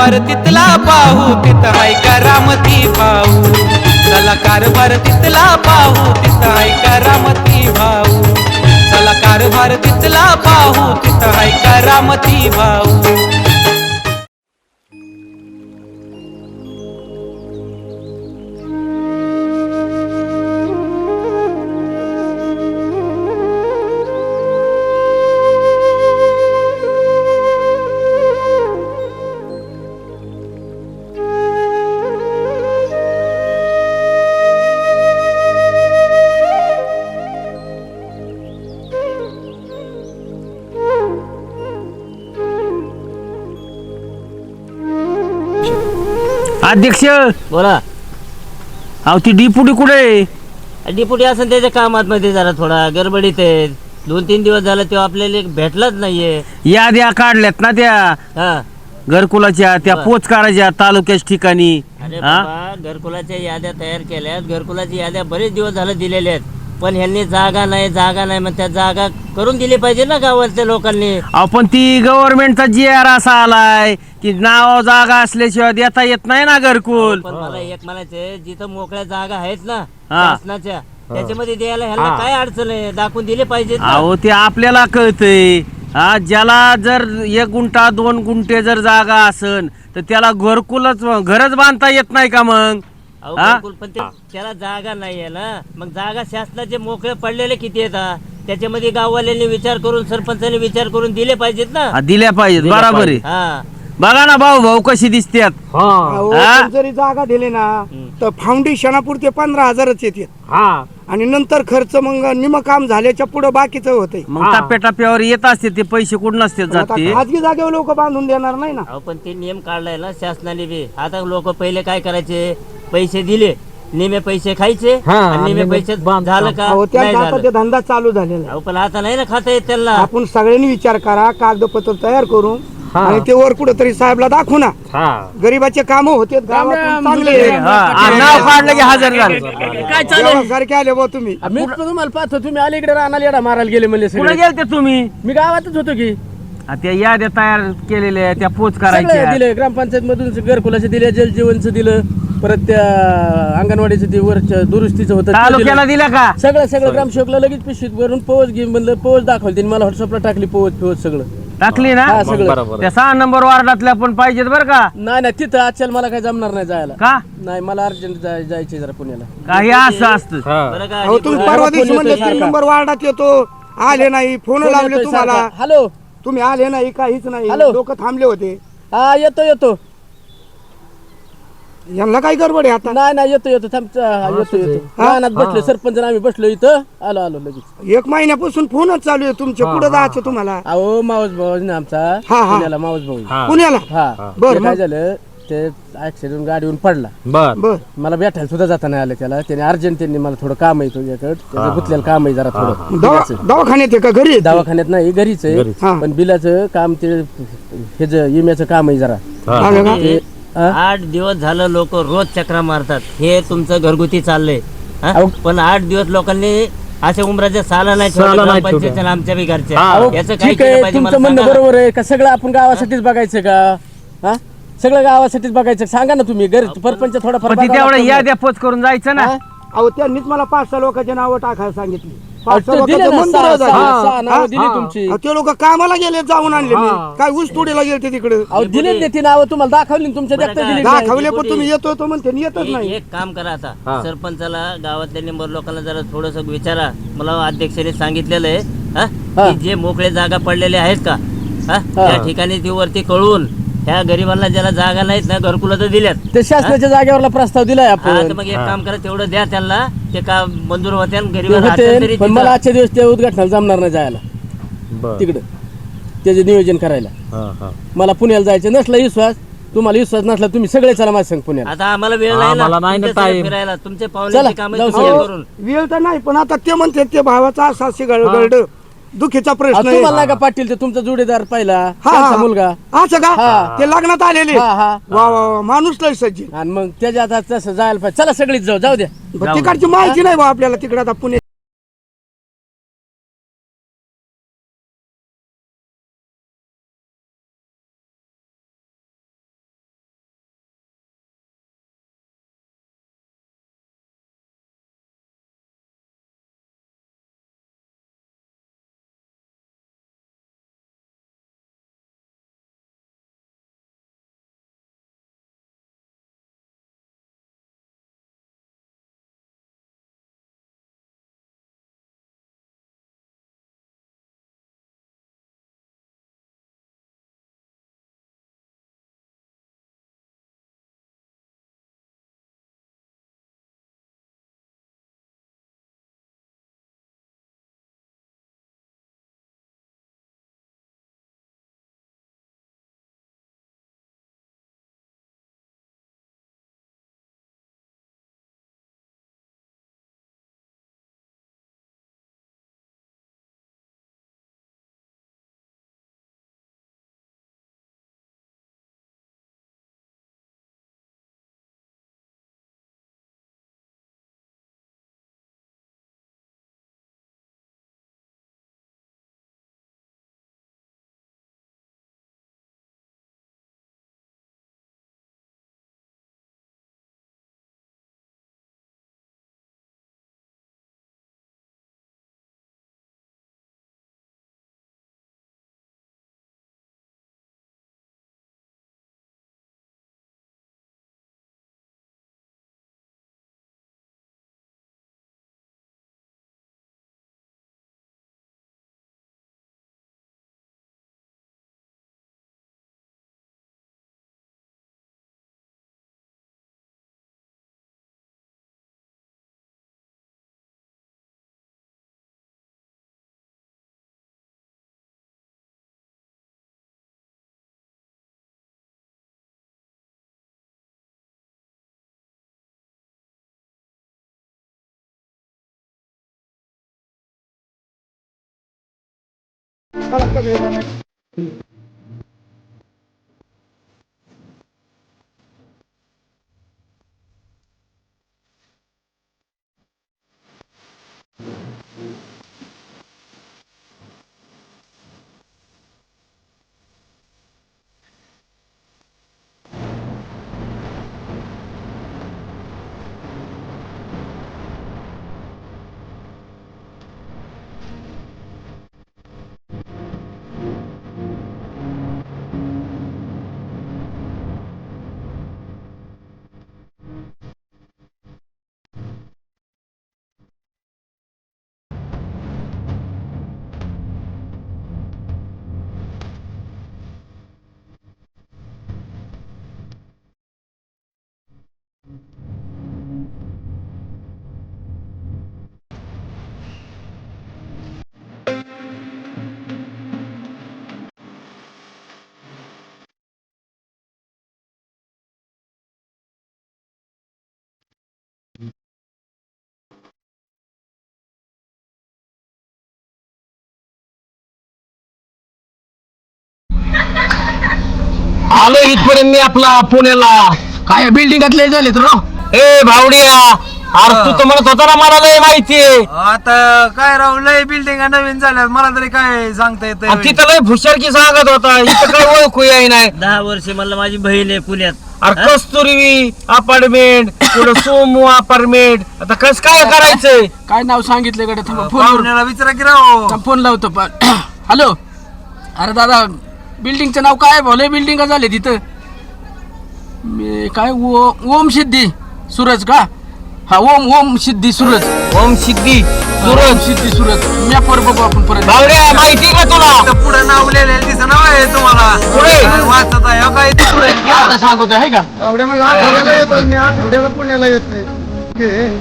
कारभार तिथला पाहू तिथं हाय रामती भाऊ? चला कारभार तिथला पाहू तिथं हाय रामती भाऊ? चला कारभार तिथला पाहू तिथं हाय रामती भाऊ? अध्यक्ष. बोला. अहो ती डिपुटी कुठे आहे? डिपुटी असं त्याच्या कामात मध्ये जरा थोडा गडबडीत आहे. दोन तीन दिवस झाला तो आपल्याला एक भेटलाच नाहीये. याद्या काढल्यात ना त्या. हा. घरकुलाच्या त्या बर. पोच काढायच्या तालुक्याच्या ठिकाणी. अरे हा? बाबा घरकुलाच्या याद्या तयार केल्यात. घरकुलाची याद्या बरेच दिवस झाले दिलेल्या आहेत. पण ह्यांनी जागा नाही जागा नाही मग त्या जागा करून दिली पाहिजे ना गावातल्या लोकांनी. अहो पण ती गव्हर्नमेंटचा जी आर असा आलाय की नाव जागा असल्याशिवाय देता येत नाही ना घरकुल. पण मला एक म्हणायचंय जिथं मोकळ्या जागा आहेत ना हा. शासनाच्या त्याच्यामध्ये द्यायला ह्यांना काय अडचण आहे? दाखवून दिले पाहिजेत ना. अहो ते आपल्याला कळतंय. हा ज्याला जर एक गुंठा दोन गुंठे जर जागा असन तर त्याला घरकुलच घरच बांधता येत नाही का मग? अहो, हा? बिलकुल, पण ते त्याला जागा नाहीये ना. मग जागा शासनाचे मोकळे पडलेले किती येतात त्याच्यामध्ये गाववाल्यांनी विचार करून सरपंचांनी विचार करून दिले पाहिजेत ना. हा, दिल्या पाहिजेत बराबर. आहे हा. बघा ना भाऊ भाऊ कशी दिसतात अहो, हा? पण जरी जागा दिली ना तर फाउंडेशनापुरते पंधरा हजारच येते हा. आणि नंतर खर्च मग निम काम झाल्याच्या पुढे बाकीचं होतंय. मग टप्प्या टप्प्यावर येत असते ते पैसे कुठून आता जाते? खाजगी जागेवर लोक बांधून देणार नाही ना. अहो पण ते नियम काढलाय ना शासनाने बी. आता लोक पहिले काय करायचे? पैसे दिले निमे पैसे खायचे आणि निमे पैसे झालं का? अहो नाही त्यांचा आता झालं. ते धंदा चालू झालेला आहे. अहो पण आता नाही ना खाता येत त्यांना. आपण सगळ्यांनी विचार करा कागदपत्र तयार करू आणि ते वर कुठेतरी साहेबला दाखवू ना. गरीबाचे काम होते गावातून चांगले हा, हा, नाव काढलं की हजर झालं. सारखे आले बा तुम्ही. मी तुम्हाला पाहतो तुम्ही अलीकडे रानाला येडा मारायला गेले म्हणले कुठे सगळे. गेलते तुम्ही? मी गावातच होतो की. हा, त्या याद्या तयार केलेल्या त्या पोच सगळं करायच्या दिलं ग्रामपंचायत मधून घरकुलाचं दिलं जलजीवनचं दिलं. परत त्या अंगणवाडीचं ते वरच्या दुरुस्तीचं होतं ते तालुक्याला दिलं. दिल्या का? सगळं सगळं ग्रामसेवकला लगेच पिशवीत भरून पोच घेऊन म्हणलं पोच दाखवली त्यांनी. मला व्हॉट्सअपला टाकली पोच पोच सगळं. टाकली ना? हा सगळं. त्या सहा नंबर वार्डातल्या पण पाहिजेत बरं का? नाही नाही तिथं आजच्याला मला काय जमणार नाही जायला. का? नाही मला अर्जंट जायचे जरा पुण्याला. काही असं असतं. बरं का अहो तुम्ही परवा दिवशी म्हणले तीन नंबर वार्डात येतो. आले नाही फोन लावले तुम्हाला. हॅलो तुम्ही आले नाही काहीच नाही. हॅलो. लोक थांबले होते. हा येतो येतो. यांना काय गडबड आहे आता? नाही नाही येतो येतो थांब हा, येतो येतो. रानात बसलो सरपंच आणि आम्ही बसलो इथं. आलो आलो लगेच. एक महिन्यापासून फोनच चालू आहे तुमचे. कुठं जायचं तुम्हाला? अहो मावस भाऊ आहे ना आमचा. हा, हा. पुण्याला मावस भाऊ पुण्याला? हा. बरं, ते मग? काय झालं ते ऍक्सिडेंट गाडीवरून पडला. बर. मला भेटायला सुद्धा जाता नाही आलं त्याला. त्याने अर्जंट त्यांनी मला थोडं काम आहे तुझ्याकडे त्याचं गुतलेलं काम आहे जरा थोडं. दवा दवाखान्यात आहे का घरी? आहे? दवाखान्यात नाही घरीच आहे. हा. पण बिलाचं काम ते हेच विम्याचं काम आहे जरा. आलं का? ते हा? आठ दिवस झालं लोक रोज चक्रा मारतात. हे तुमचं घरगुती चाललंय. हा? अहो. पण आठ दिवस लोकांनी अशा उमराच्या साला नाही ठेवलं आमच्या बी घरच्या. अहो, याचं काय ठीक केलं आहे पाहिजे मला तुमचं म्हणणं सांगा. बरोबर आहे का? सगळं आपण गावासाठीच बघायचं का? हा? सगळं गावासाठीच बघायचं. सांगा ना तुम्ही घर परपंच थोडाफार पण तिथे बघावं एवढं लागतं. याद्या पोच करून जायचं ना? अहो त्यांनीच मला पाच सहा लोकांची नावं टाकायला सांगितली. ते दिले लोकांचं ना, मंदिर सहा- झालं. सहा- सहा? नावं दिली तुमची अहो, ते लोक कामाला गेले जाऊन आणले मी काय ऊस तोडीला गेले तिकडे अहो दिले ना ती नावं तुम्हाला दाखवली ना तुमच्या बरं देखता का? दिली नाही. दाखवले पण तुम्ही येतो तो म्हणते आणि येतच एक नाही एक काम करा आता सरपंचाला गावातल्या निंबर लोकांना जरा थोडस विचारा मला अध्यक्षाने सांगितलेलं आहे हा? हा. की जे मोकळे जागा पडलेले आहेत का हा? त्या ठिकाणी ती वरती कळवून ह्या गरीबांना ज्याला जागा नाहीत ना घरकुला तर दिल्यात. ते शासनाच्या जागेवरला प्रस्ताव दिलाय हा, तर आपण मग एक काम करा तेवढं द्या त्यांना. ते का मंजूर होते आणि ते गरीबाला पण तिथं- मला आजच्या दिवस त्या उद्घाटनाला जमणार नाही जायला. तिकडं. त्याचे नियोजन करायला. मला पुण्याला जायचं नसला विश्वास तुम्हाला विश्वास नसला तुम्ही सगळे चला माझ्या संग पुण्याला. आता आम्हाला वेळ नाही ना. फिरायला. तुमचे चला, पाहुण्याची कामं जाऊ तुम्ही सगळे. करून. वेळ तर नाही पण आता ते म्हणते ते भावाचा असा अशी गड गरड दुखीचा प्रश्न आहे. तुम्हाला का पाटील ते तुमचा जोडीदार पाहिला हा, त्यांचा हा. मुलगा असं का हा. ते लग्नात आलेले हा, हा. वा वा वा, माणूस लय सज्ज आणि मग त्याच्या आता तसं जायला पाहिजे चला सगळीच जाऊ जाऊ द्या तिकडची माहिती नाही बा आपल्याला तिकडे आता पुणे Salak da आलो इथपर्यंत मी आपला पुण्याला. काय बिल्डिंगातले झाले तर ए भावडिया अरे तू तर म्हणत होता ना मला लय माहितीये आता काय राव लय बिल्डिंग नवीन झाल्या मला तरी काय सांगता येत आणि तिथं लय भुशारकी सांगत होता. इथं काय ओळखू याय नाही दहा वर्ष मला माझी बहीण आहे पुण्यात. अरे कस्तुरी अपार्टमेंट पुढे सोमू अपार्टमेंट आता कस काय करायचंय? काय नाव सांगितलं कडे थांबा फोन पाहुण्याला विचारा की राव. फोन लावतो पण. हॅलो अरे दादा बिल्डिंगचं नाव काय? भले बिल्डिंग झाले तिथं. मी काय ओ ओम सिद्धी सूरज का? हा ओम ओम सिद्धी सूरज. ओम सिद्धी ओम सिद्धी सूरज. मॅपवर बघू आपण परत. भावड्या माहिती का तुला? पुढे नाव लिहिलेलं दिसत नाव आहे तुम्हाला. पुढे? वाचत आहे हो काय पुढे. आता सांगतो आहे का? पुण्याला येत नाही.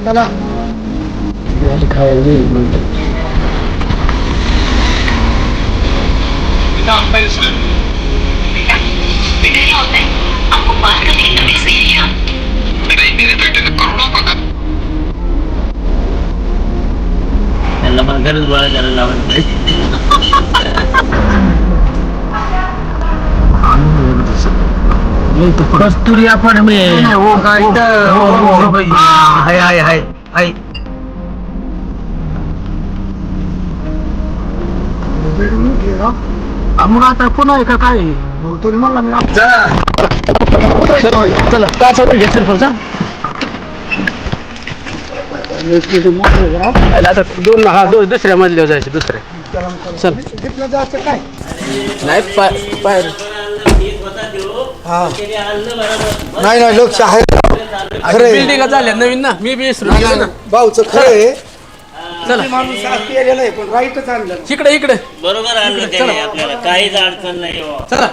चला. आपको बात करने की नोटिस नहीं दिया त्यांना मग खरंच गोळा करायला लावलं पाहिजे कस्तुरी आपण मी हाय हाय हाय हाय मग आता पुन्हा आहे का काय चला काय चालू घे सरपंच आता दोन हा दोन दुसऱ्या मधल्यावर जायचं दुसऱ्या. चल. तिथलं जायचं काय नाही पाय पाय हा. नाही नाही लक्ष आहे. बिल्डिंग झाल्या नवीन ना? मी बी विसरून गेलो ना. भाऊचं खरंय चला. माणूस आज पेलेलं आहे पण राईटच आणलं इकडे इकडे. बरोबर आणलं त्याने आपल्याला. काहीच अडचण नाही हो. चला.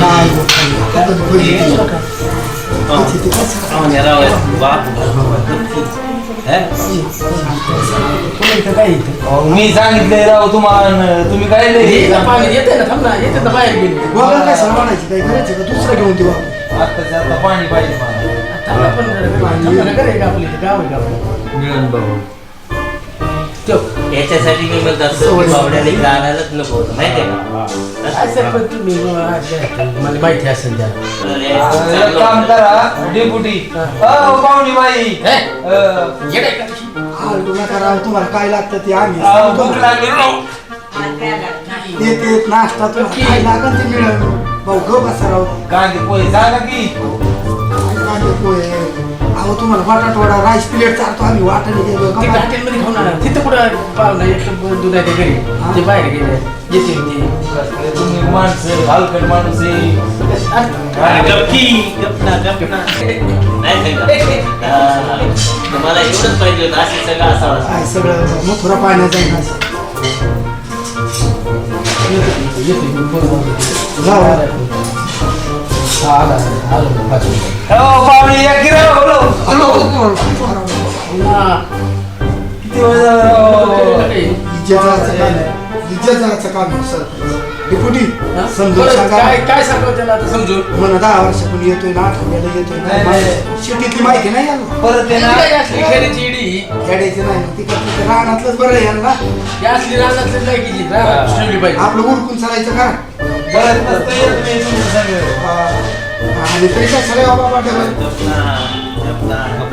काय? मी सांगितलंय राव तुम्हाला तुम्ही काय पाणी येते ना थांब ना येते ना बाहेर गेले बघा काय सांगायची काय करायचं का दुसरं घेऊन देऊ. आत्ताच्या आता पाणी पाहिजे मला. थांब पण आपली गाव आहे? मिळून. याच्यासाठी मी म्हणत असतो की बावड्याला इकडे आणायलाच नको होतं का? तुम्ही मला माहिती असेल त्या तर हे एक चांगलं काम होतं. करा डेपुटी. अ पाहुणी बाई. हे? अ, येडे का? आलटू नका राव तुम्हाला काय लागतं ते आम्ही अहो, सांगतो. भूक लागली. राव. येत येत नाश्ता तुम्हाला काय लागेल ते भाऊ ग बसा राव. कांदे पोहे की. काय कांदे पोहे. अहो तुम्हाला बटाटवडा राईस प्लेट चालतो आम्ही वाटाणे गेलो तिथं का हॉटेलमध्ये खाऊन. तिथं कुठं पाहुणा दूध आहे घरी ते बाहेर गेले येते ते तुम्ही माणसं हलकट माणूस आहे. अरे. नाही सांगा. हा. तुम्हाला एवढंच पाहिजे होतं असे सगळं असावं काय सगळं मथुरा पाण्याचा आहे ना. येते येते मी फोन लावतो. जाऊ. हा, समजून काय काय सांगावं त्याला आता समजून म्हणा दहा वर्षापूर्वी येतोय ना आठवड्याला येतोय शेतीतली माहिती नाही यांना परत आहे ना काय इडी खेड्याची नाही तिकडे तिकडे रानातलंच बरं आहे यांना असली रानातली लायकीची रानात ठेवली आपलं उरकून चालायचं का? हा.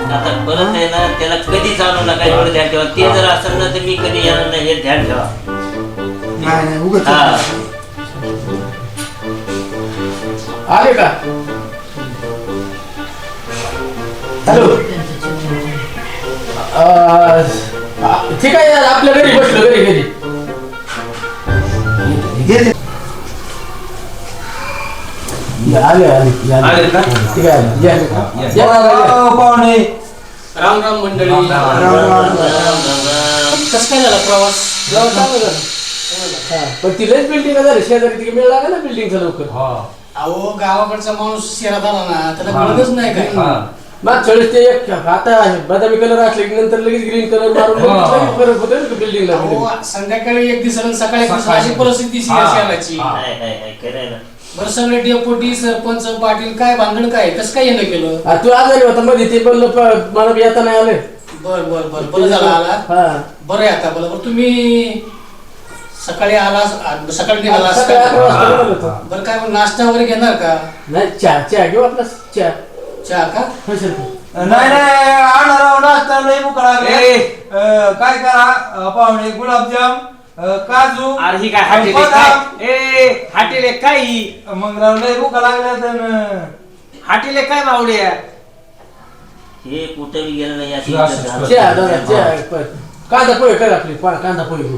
आता परत आहे ना त्याला कधी जाणू नका एवढं ध्यान ठेवा. ते जर असेल ना तर मी कधी येणार नाही हे ध्यान ठेवा. नाही नाही उगत हा. आले का? हॅलो. ठीक आहे यार आपल्या घरी बसलो घरी घरी. आले आले आले का? ठीक आहे आले. या, या. या, या, या. अहो, पाहुणे राम राम मंडळी राम राम. कसं काय झाला प्रवास जाऊ. हा, पण ती लयच बिल्डिंग झाली शेजारी तिकडे ना बिल्डिंगचा लवकर अहो गावाकडचा माणूस शहरात आला ना त्याला कळतच नाही काय हा. मागच्या वेळेस ते एक आता बदामी कलर असले की नंतर लगेच ग्रीन कलर मारून लगेच हा. लगेच फरक होतो ना बिल्डिंगला अहो संध्याकाळी एक दिवस आणि सकाळी एक अशी परिस्थिती. शहराची हाय, हाय, हाय, खरं आहे ना बरं सगळे डेपोटी सरपंच पाटील काय भांडण काय कसं काय येणं केलं? आ, तू आजारी होता मध्ये ते पण प- मला बी येता नाही आले. बर बर बर बरं झालं आला. हा. बरं आहे आता बरं बरं. तुम्ही सकाळी आला सकाळी निघाला सकाळी अकरा वाजता निघालो होतो. बरं काय मग नाश्ता वगैरे घेणार का? नाही चहा चहा घेऊ आपला चहा. चहा का? हो सर. नाही नाही आणा राव नाश्ता लई भूक लागली. अ, काय करा अ, पाहुणे गुलाबजाम काजू अरे ही काय हाटेल आहे बदाम. काय? ए हाटेल आहे काय ही? मग लई भूक लागल्या तर हाटेल आहे काय बावडे? हे कुठे बी गेलं नाही अशी असं इज्जत झाली. चहा दादा चहा प- कांदा पोहे कर आपली पा- कांदा पोहे घेऊ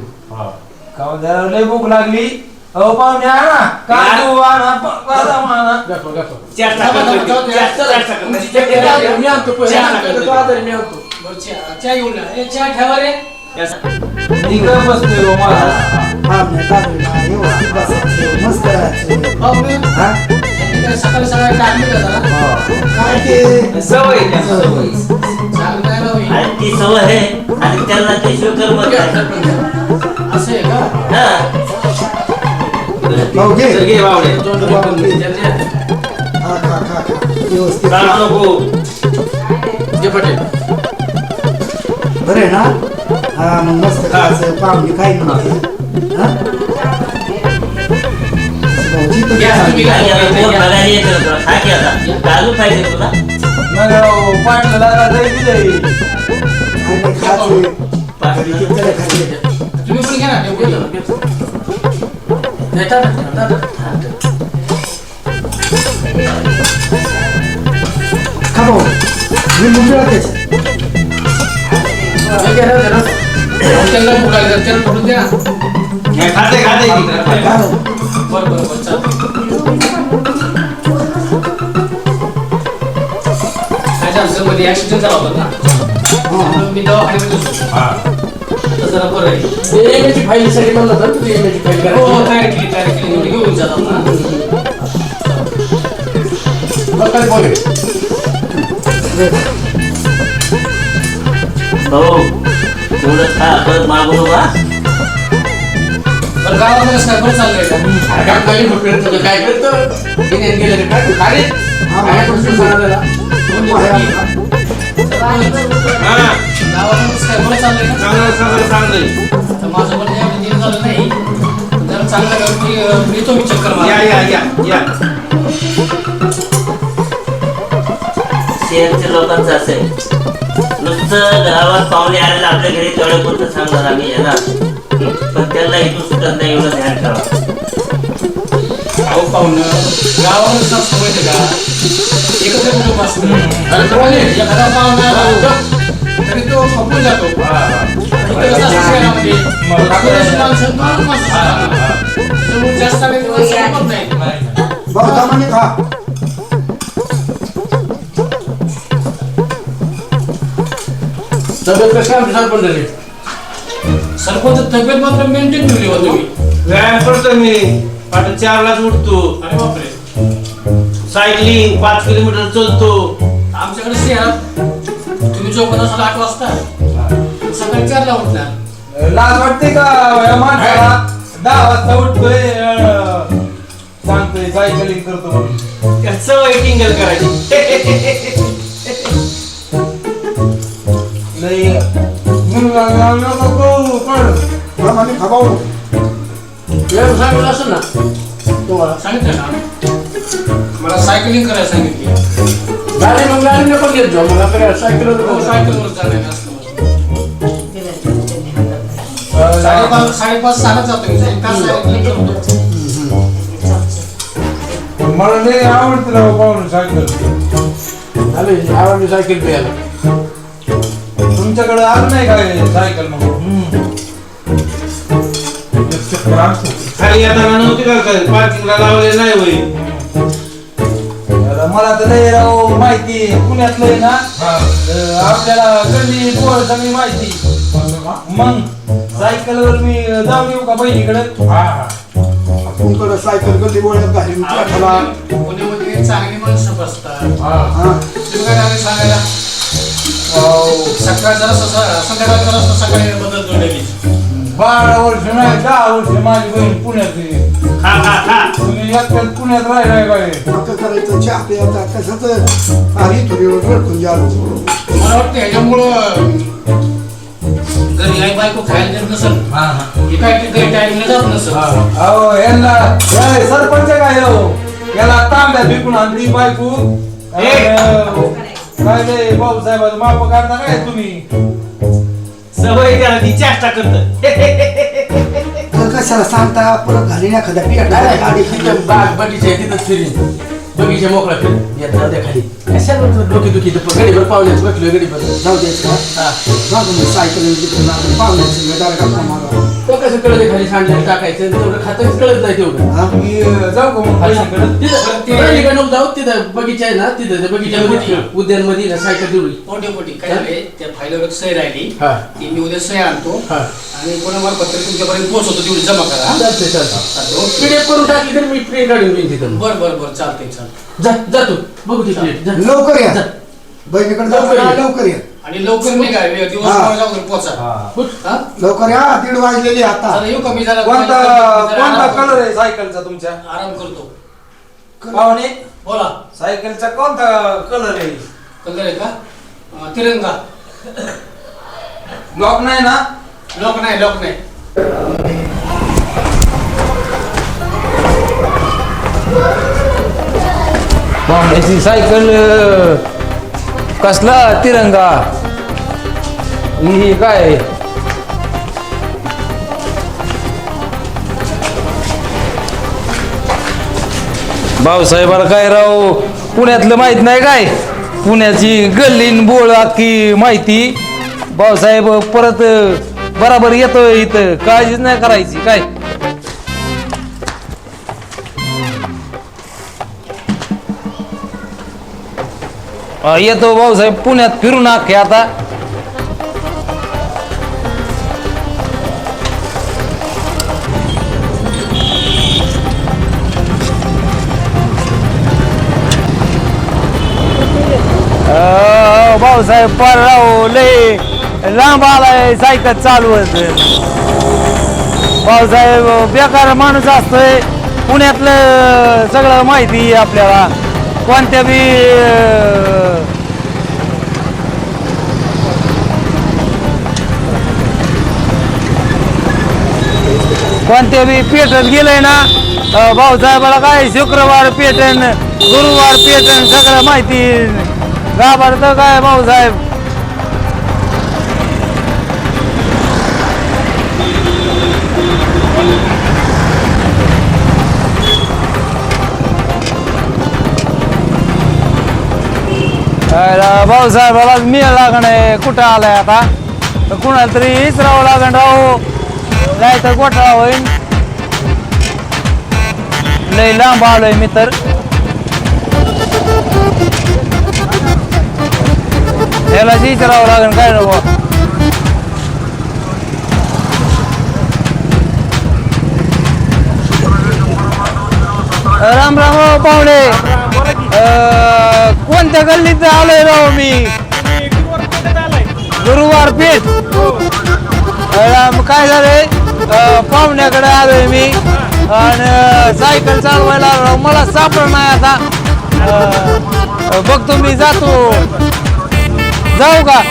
का जरा लई भूक लागली? अहो पाहुणे आणा काजू आणा प- बदाम आणा गप्पा गप्पा. चर्चा करतो जाऊ दे. चर्चा करतो मी आणतो पोहे चहा आणतो. टाकतो. तो आजारी मी आणतो. बरं चहा चहा घेऊन या. ए, चहा ठेवा रे. इकडं बसतोय हो काय सकाळी सकाळी टाकली का जरा? काय ते सवय आहे त्यांना, सवय. चांगलं काय राव हे? आणि ती सवय आहे आणि त्यांना ते मत आहे. असं आहे का हा. चल घे बावडे तोंड बघून घे. खा खा खा खा व्यवस्थित काढू खा. नको जे पटेल बरं आहे ना हा मग मस्त खायचं पाहुणे काय म्हणते हा? भाऊजी तर या, तुम्ही काय? आणि आता कोण बघायला येतं तुला खा की आता काजू पाहिजे तुला मग अहो, पाटलं दादा दही दिलंय काय नाही खायचं. पाटलं. चला खायचं. तुम्ही पण घ्या ना ठेवू द्या. खा भाऊ मी मुंबईला त्याच्या त्यांना भूक लागली तर त्यांना पडून द्या हे खाते खाते खा भाऊ. बरं बरं बरं चालतं काय झालं मध्ये ऍक्सिडेंट झाला होता ना म्हणून मी दवाखान्यामध्ये होतो. आता जरा बरं आहे एमएची फाईल साठी म्हणलं होतं तुझी एमएची फाईल हो हो, करायची तयारी केली तयारी केली एवढी घेऊन जातात ना मग काय बोले भाऊ तेवढं खा परत मागू नका बरं गावामध्ये कसं काय बरं चाललंय का? अरे काय फक्त तुझं काय करतो? गेले गेले रे काय तू अरे काय प्रश्न सांगायला गावामध्ये कसं काय बरं चाललंय का? चांगलं चांगलं चांगलं तर माझं पण यावेळी नीट झालं नाही. जरा चांगलं गावी, अं, येतो मी चक्कर या मारायला. या या. या शहरच्या लोकांचं असं आहे. नुसतं गावात पाहुणे आलेलं आपल्या घरी तेवढं पुरतं सांगणार आम्ही येणार पण त्यांना इथून सुटत नाही एवढं ध्यान ठेवा. अहो पाहुणं गावामध्ये कसं असतं माहिती का? एकत्र कुटुंब असतं. अरे कोण आहे? एखादा पाहुणा आला, तरी तो खपून जातो. इकडे कसं तब्येत कशी आमची? सरपंच झाली. सरपंच तब्येत मात्र मेंटेन ठेवली हो तुम्ही. व्यायाम करतो मी. पाठ चारलाच उठतो. अरे बापरे. सायकलिंग पाच किलोमीटर चालतो. आमच्याकडे शहरात तुम्ही झोपत असाल आठ वाजता. सकाळी चारला उठणार. लाज वाटते का? या माणसाला? दहा वाजता उठतोय. अं, सांगतोय सायकलिंग करतो म्हणून. सवय टिंगल करायची. लई मुलगा लावू नको करू, कळलं? दमाने खा भाऊ वेळ सांगितलं असेल ना तुम्हाला. सांगितलं ना. मला सायकलिंग करायला सांगितली. गाडी मग घेत जाऊ सायकल हो सायकलवर जाणार असतं अं, साडेपाच साडेपाच सहाला जातो मी एक तास सायकलिंग करतो. मला लई आवडते राव पाहून सायकल आले आवाज सायकल प्यायला तुमच्याकडे आलं नाही काय? सायकल मग एक चक्कर आणतो. खाली येताना नव्हती का? काय पार्किंगला लावले नाही होई अरे मला तर लय राव माहिती पुण्यातलं आहे ना आपल्याला गल्ली पोर सगळी माहिती. मग सायकलवर मी जाऊन येऊ का बहिणीकडे? तुमकडे सायकल गल्ली बोळ्यात घाली पुण्यामध्ये चांगली माणसं बसतात. हा. तुम्ही काय लागले सांगायला? सकाळ जरा संध्याकाळ जरा सकाळी बदलतो लगेच बारा वर्ष नाही दहा वर्ष माझी बहीण पुण्यात आहे. खा खा खा तुम्ही एकट्यात पुण्यात राहिलाय काय आता करायचं चहा प्यायचा कशाच? आली वेळ भेटून गेलो मला वाटतं ह्याच्यामुळं घरी आई बायको खायला देत नसल. हे काय ते घरी टाइमला जात नसल. अहो यांना हे सरपंच काय हो? याला तांब्या विकून आणली बायको. अं, काय ते भाऊसाहेबाचं माप काढता काय तुम्ही. सवय त्याला ती चेष्टा करत. कशाला सांगता परत घाली ना एखाद्या पिया गाडी तिथं बाग बगीचा आहे तिथं फिरीन. बगीचा मोकळा फिर येत राहू द्या खाली. कशाला डोकी दुखी तर गडीभर पावल्याच बसलो गडीभर. जाऊ द्यायचं का जाऊ दे मग सायकल पाहुण्याचं डायरेक्ट मागा. तो कसं कळत खाली सांडलं टाकायचं. तेवढं खातं कळत नाही तेवढं. हा जाऊ का मग? बहिणीकडे तिथं जाऊ? तिथं बगीचा आहे ना तिथं त्या बगीच्यामध्ये उद्यानमध्ये सायकल तेवढी पोटे पोटी काय झाले त्या फाईलवर एक सही राहिली. हा. ती मी उद्या सही आणतो. हा. आणि कोणामार्फत तरी तुमच्यापर्यंत पोहोचवतो तेवढी जमा करा चालतंय चालतं पीडीएफ करून टाकली तर मी प्रिंट काढून घेईन तिथं. बर बर बर. चालतंय चालतंय. जा जातो. बघू ती प्लेट जा. लवकर या. जा. बहिणीकडे लवकर जाऊ या. लवकर या. आणि लवकर वेळ दिवस हा. माझ्या अगोदर पोचा. हा? लवकर या दीड वाजलेली आता. येऊ का? मी जरा कोणता कोणता कलर आहे? सायकलचा तुमच्या? आराम करतो. पाहुणे बोला. सायकलचा कोणता कलर आहे? कलर आहे का? अं, तिरंगा. लॉक नाही ना? लोक नाही लोक नाही. पाहुण्याची सायकल अं, कसला तिरंगा? ही काय? भाऊसाहेबाला काय राव पुण्यातलं माहीत नाही काय? पुण्याची गल्लीन बोळ अख्खी माहिती. भाऊसाहेब परत बराबर येतोय इथं. काळजीच नाही करायची काय? येतो भाऊसाहेब पुण्यात फिरून अख्खे आता अं, भाऊसाहेब पर राव लय लांब आलाय सायकल चालवत भाऊसाहेब बेकार माणूस असतोय पुण्यातलं सगळं माहिती आहे आपल्याला कोणत्या बी अं, कोणत्या बी पेटत गेलंय ना भाऊसाहेबाला काय शुक्रवार पेटन गुरुवार पेटन सगळं माहिती. घाबरतं काय भाऊसाहेब? भाऊसाहेबाला मी लागणे. कुठं आलाय आता? तर कुणाला तरी इसरावं लागण राहू नाही तर गोठा होईन. लय लांब आलोय मी तर. याला राहावं लागेल काय नको राम राम हो पाहुणे. कोणत्या गल्लीत आलोय राव मी? गुरुवार पेठ. काय झालंय? पाहुण्याकडे आलोय मी. आणि सायकल चालवायला आलो. मला सापड नाही आता. बघतो मी जातो. जाऊ का?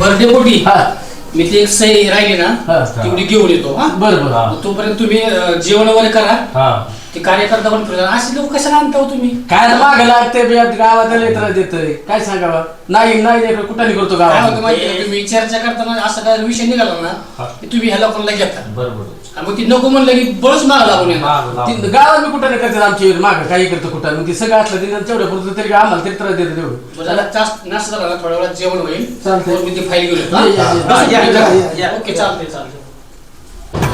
बरं डेपोटी मी ते एक सही राहिली ना तेवढी घेऊन येतो हा. बरं बरं मग तोपर्यंत तुम्ही अं, जेवण वगैरे करा. ते कार्यकर्ता पण फिरवा असे लोक कशाला आणता हो तुम्ही? काय माग लागते बे, गावात लय त्रास देतोय. काय सांगावं? नाही नाही नाही, कुठं नाही करतो काय होतं गावात? माहिती आहे का? तुम्ही चर्चा करताना असं काय विषय निघाला ना की तुम्ही ह्या लोकांना घेता. आणि मग ती नको म्हणलं की बळच माग लागून येणार ती- गावात मी कुठं नाही करतात आमची माग काही करतो कुठं मग ती सगळं असलं तिने तेवढं पुरतं तरी आम्हाला तरी त्रास देतं तेवढं जरा नाश्ता झाला ना थोड्या वेळात जेवण होईल चालतंय. मग मी ती फाईल घेऊन येतो हा? या, या, या. बसा या, तुम्ही या, जरा. या. ओके चालतंय चालतंय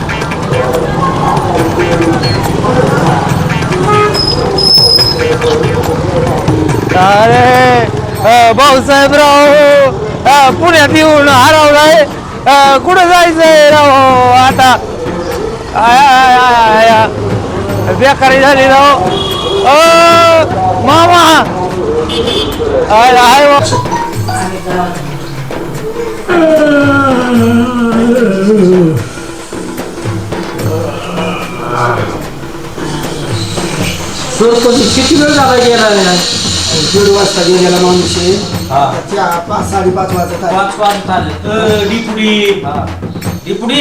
अरे अ, भाऊसाहेब राव अ, पुण्यात येऊन हरवलाय अ, कुठं जायचंय राव आता आय. बेकारी झाली राव अ, मामा. आय. किती वेळ झाला गेला दीड वाजता गेलेला माणूस आहे. त्या पाच साडेपाच वाजता. पाच चालले डिपुडी डिपुडी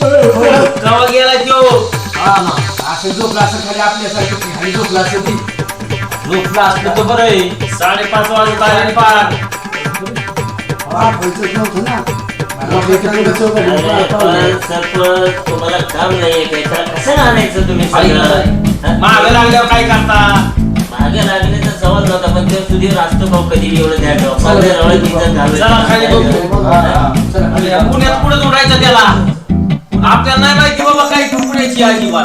कवा गेला तो. असं झोपला असं खाली आपल्यासारखं खाली झोपला असं ती. झोपला असलं तर बरं आहे. साडेपाच वाजता आले पार. आठवायचंच नव्हतं ना. अरे पण सरपंच तुम्हाला काम नाहीये काय तर कसं आणायचं तुम्ही सगळं? माग लागल्यावर काय करता? मागे लागण्याचा सवाल नव्हता पण ते सुधीर असतो भाऊ कधी एवढं द्या ठेवा घालवायची. चला खाली बघू. पुण्यात पुढे जोडायचं त्याला. आपल्याला नाही माहिती बाबा काही तुकड्याची अजिबात.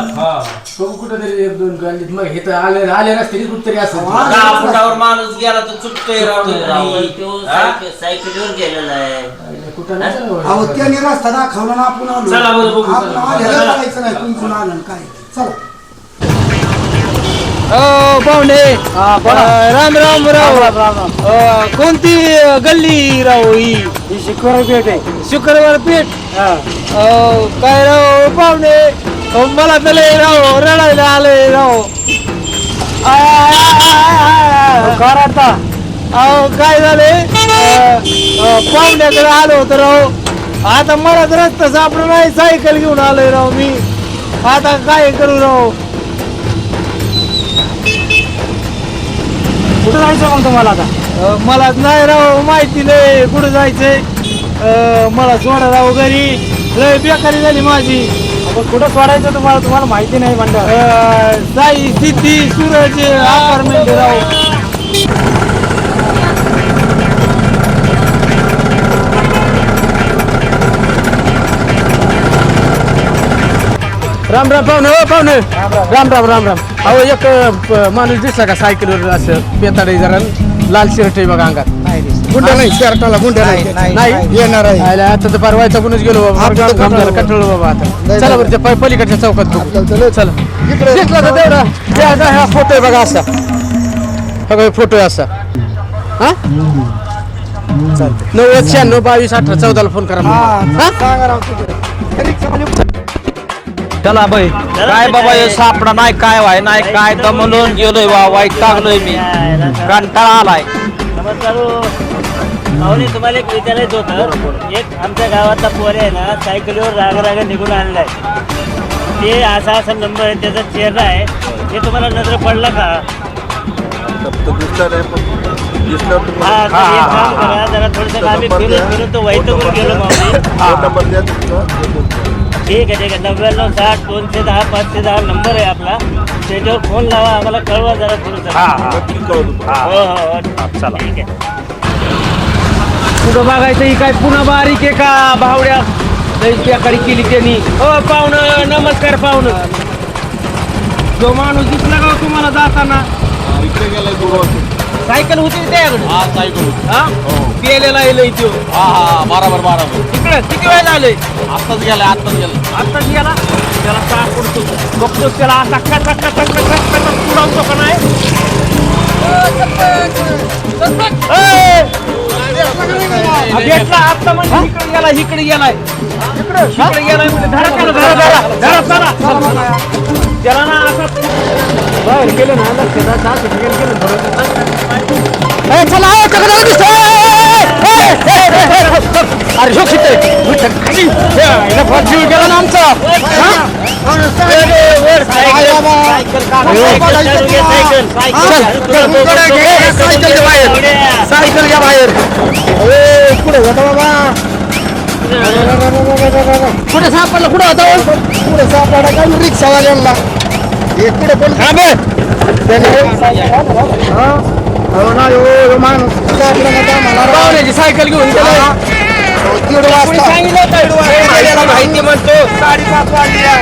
बघू एक दोन मग हे तर आले आले रस्त्याने कुठतरी असं. दहा फुटावर माणूस गेला तर चुकतोय राव पण आणि. तो? सायक- सायकलीवर गेलेला आहे. कुठं नाही अहो त्याने रस्ता दाखवला ना आपण आलो. चला बरं बघू, आपण चला. आलेलं चला. करायचं नाही कुंकून आलं काय चला. पाहुणे. राम राम राव अ, कोणती गल्ली राव ही? शुक्रवार पेठ आहे. शुक्रवार पेठ? अ, काय राव पाहुणे? अ, मला तर लय राव रडायला आलंय राव. अहो काय झालंय? अ, अ, पाहुण्याकडे आलो होतो राव. आता मला तर रस्ता सापडून नाही सायकल घेऊन आलोय राव मी. आता काय करू राव? कुठं जायचं मग तुम्हाला आता? मला नाही राव माहिती नाही कुठं जायचंय. अ, मला सोडा राव घरी. लय बेकारी झाली माझी. आपण कुठं सोडायचं तुम्हाला? तुम्हाला माहिती नाही म्हणलं. अ, साई सिद्धी सूरज अपार्टमेंट राव. राम राम पाहुणे हो पाहुणे. राम राम. राम राम अहो एक अ, माणूस दिसला का सायकलवर असं बेताडे जरा लाल शर्ट आहे बघा अंगात. गुंडा नाही शर्टाला गुंडा नाही. नाही येणार आहे. आयला आता तर फार व्हायचा गेलो बाबा. काम झालं कंटाळलो. बाबा? आता. नाही, चला. बरं त्या प- पलीकडच्या चौकात बघू. चला. चला इकडे. दिसला तर तेवढा. या आता हा फोटो आहे बघा असा. बघा फोटो आहे असा. हा? नव्वद शहाण्णव बावीस अठरा चौदाला फोन करा हा? सांगा राव तिकडे. रिक्षावाले चला बाई. काय बाबा हे सापडा नाही काय व्हाय नाही काय दमलून गेलोय बा वाईट टाकलोय मी. कंटाळा आलाय. नमस्कार हो. तुम्हाला एक विचारायचं होतं. एक आमच्या गावातला पोर आहे ना सायकलीवर राग राग निघून आणलाय. ते असा असा नंबर आहे त्याचा चेहरा आहे. ते तुम्हाला नजर पडलं का? हा तर एक काम करा जरा थोडंसं आम्ही फिरून फिरून तो वैतकून गेलो माऊली ठीक आहे ठीक आहे. नव्याण्णव साठ दोनशे दहा पाचशे दहा नंबर आहे आपला. त्याच्यावर फोन लावा आम्हाला कळवा जरा थोडंसं हो हो. हो चला. ठीक आहे. पुढं बघायचं ही काय पुन्हा बारीक आहे का? भावड्या. लईच बेकारी केली त्यांनी. हो पाहुणं नमस्कार पाहुणं. जो माणूस दिसला का हो तुम्हाला जाताना? सायकल होती त्याकडे हा सायकल हा गेलेला लई त्यो हा हा बरोबर बरोबर तिकडे किती वेळ झालंय आत्ताच गेलाय आत्ताच गेलाय आत्ताच गेला त्याला सापडतो बघतो त्याला असा कट कट कट कट पुरवतो का नाही ए! हा, भेटला म्हणजे इकडे गेला इकडे गेलाय. इकडे? गेलाय म्हणजे धरा त्याला, धरा धरा धरा चला त्याला ना असं बाहेर गेलं ना लक्ष असं चला. अरे हिला फार जीव गेला ना आमचा? सायकल घ्या बाहेर. सायकल घ्या बाहेर. पुढे होता बाबा? कुठे सापडलं? कुठं होता? पुढे सापडा काय रिक्षावाल्यांना हे पुढे कोण थांबे. हो ना माणूस. पाहुण्याची सायकल घेऊन गेलाय हो, दीड वाजता. त्याला माहिती म्हणतो. साडेपाच वाजल्या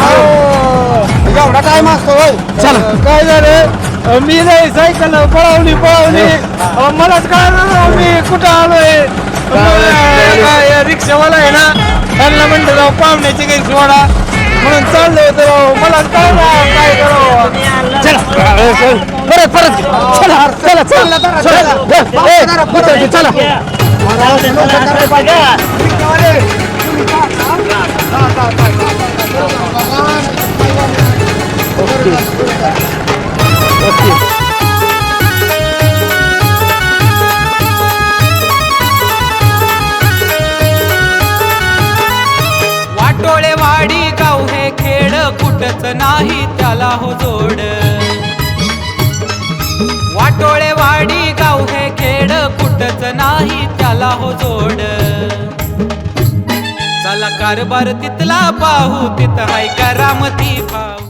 हो. एवढा टाइम असतो होय. चला. काय झालं? मी नाही सायकल पळवली पळवली. अ, मलाच कळलं मी कुठं आलोय? काय रिक्षावाला आहे ना त्यांना म्हणलं राव पाहुण्याची काही सोडा. म्हणून चाललो होतो. राव मला कळलं काय करावं चला परत परत चला चला चला चला चला ओके वाटोळे वाडी गाव हे खेळ कुठच नाही त्याला हो जोड टोळेवाडी गाव हे खेड कुठच नाही त्याला हो जोड. चला कारभार तिथला पाहू तिथं हाय करामती पाहू